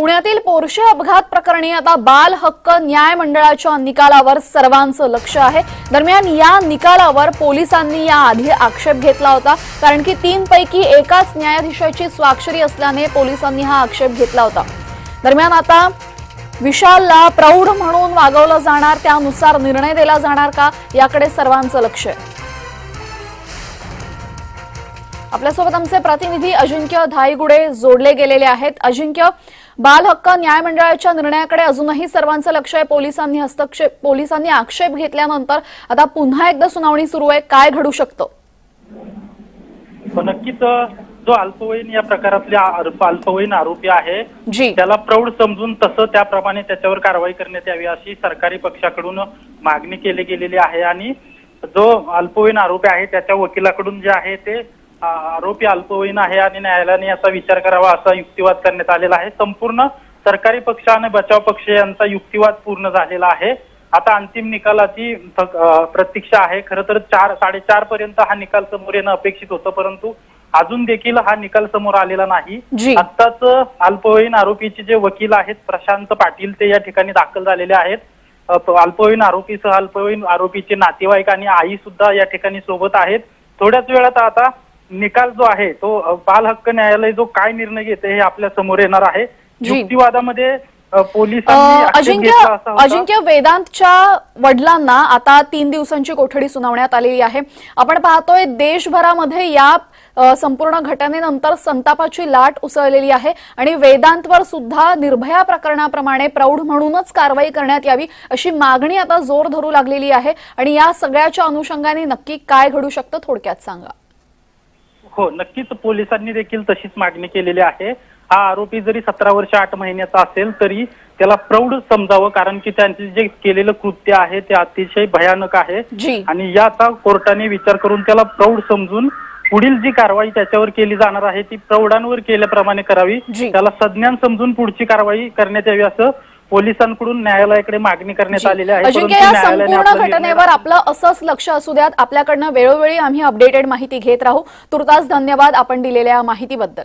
पुण्यातील पोरशे अपघात प्रकरणी आता बाल हक्क न्याय मंडळाच्या निकालावर सर्वांचं लक्ष आहे. दरम्यान या निकालावर पोलिसांनी याआधी आक्षेप घेतला होता. कारण की तीन पैकी एकाच न्यायाधीशाची स्वाक्षरी असल्याने पोलिसांनी हा आक्षेप घेतला होता. दरम्यान आता विशालला प्रौढ म्हणून वागवलं जाणार त्यानुसार निर्णय दिला जाणार का? याकडे सर्वांचं लक्ष आहे. आपल्यासोबत आमचे प्रतिनिधी अजिंक्य धाईगुडे जोडले गेलेले आहेत. अजिंक्य बाल हक्क न्याय मंडळाच्या निर्णयाकडे अजूनही सर्वांचं लक्ष आहे. पोलिसांनी हस्तक्षेप पोलिसांनी आक्षेप घेतल्यानंतर आता पुन्हा एकदा सुनावणी सुरू आहे. काय घडू शकतं? पण नक्कीच जो अल्पवयीन या प्रकारातले अल्पवयीन आरोपी आहे जी. त्याला प्रौढ समजून तसं त्याप्रमाणे त्याच्यावर कारवाई करण्यात यावी अशी सरकारी पक्षाकडून मागणी केली गेलेली आहे. आणि जो अल्पवयीन आरोपी आहे त्याच्या वकिलाकडून जे आहे ते आरोपी अल्पवयीन आहे आणि न्यायालयाने याचा विचार करावा असा युक्तिवाद करण्यात आलेला आहे. संपूर्ण सरकारी पक्ष आणि बचाव पक्ष यांचा युक्तिवाद पूर्ण झालेला आहे. आता अंतिम निकालाची प्रतीक्षा आहे. खरं तर चार साडेचार पर्यंत हा निकाल समोर येणं अपेक्षित होतं परंतु अजून देखील हा निकाल समोर आलेला नाही. आत्ताच अल्पवयीन आरोपीचे जे वकील आहेत प्रशांत पाटील ते या ठिकाणी दाखल झालेले आहेत. अल्पवयीन आरोपीसह अल्पवयीन आरोपीचे नातेवाईक आणि आई सुद्धा या ठिकाणी सोबत आहेत. थोड्याच वेळात आता निकाल जो आहे तो बाल हक्क न्यायालय जो काय निर्णय घेते हे आपल्यासमोर येणार आहे. युक्तिवादामध्ये अजिंक्य. अजिंक्य वेदांतच्या वडिलांना आता तीन दिवसांची कोठडी सुनावण्यात आलेली आहे आपण पाहतोय देशभरामध्ये या संपूर्ण घटनेनंतर संतापाची लाट उसळलेली आहे आणि वेदांतवर सुद्धा निर्भया प्रकरणाप्रमाणे प्रौढ म्हणूनच कारवाई करण्यात यावी अशी मागणी आता जोर धरू लागलेली आहे आणि या सगळ्याच्या अनुषंगाने नक्की काय घडू शकतं थोडक्यात सांगा हो नक्कीच पोलिसांनी देखील तशीच मागणी केलेली आहे. हा आरोपी जरी सतरा वर्ष आठ महिन्याचा असेल तरी त्याला प्रौढ समजावं कारण की त्यांचे जे केलेलं कृत्य आहे ते अतिशय भयानक आहे. जी. आणि याचा कोर्टाने विचार करून त्याला प्रौढ समजून पुढील जी कारवाई त्याच्यावर केली जाणार आहे ती प्रौढांवर केल्याप्रमाणे करावी. त्याला सज्ञान समजून पुढची कारवाई करण्यात यावी असं पोलिसांकडून न्यायालयाकडे मागणी करण्यात आलेली आहे अजिंक्य या संपूर्ण घटनेवर आपलं असंच लक्ष असू द्यात. आपल्याकडनं वेळोवेळी आम्ही अपडेटेड माहिती घेत राहू. तुर्तास धन्यवाद आपण दिलेल्या माहितीबद्दल.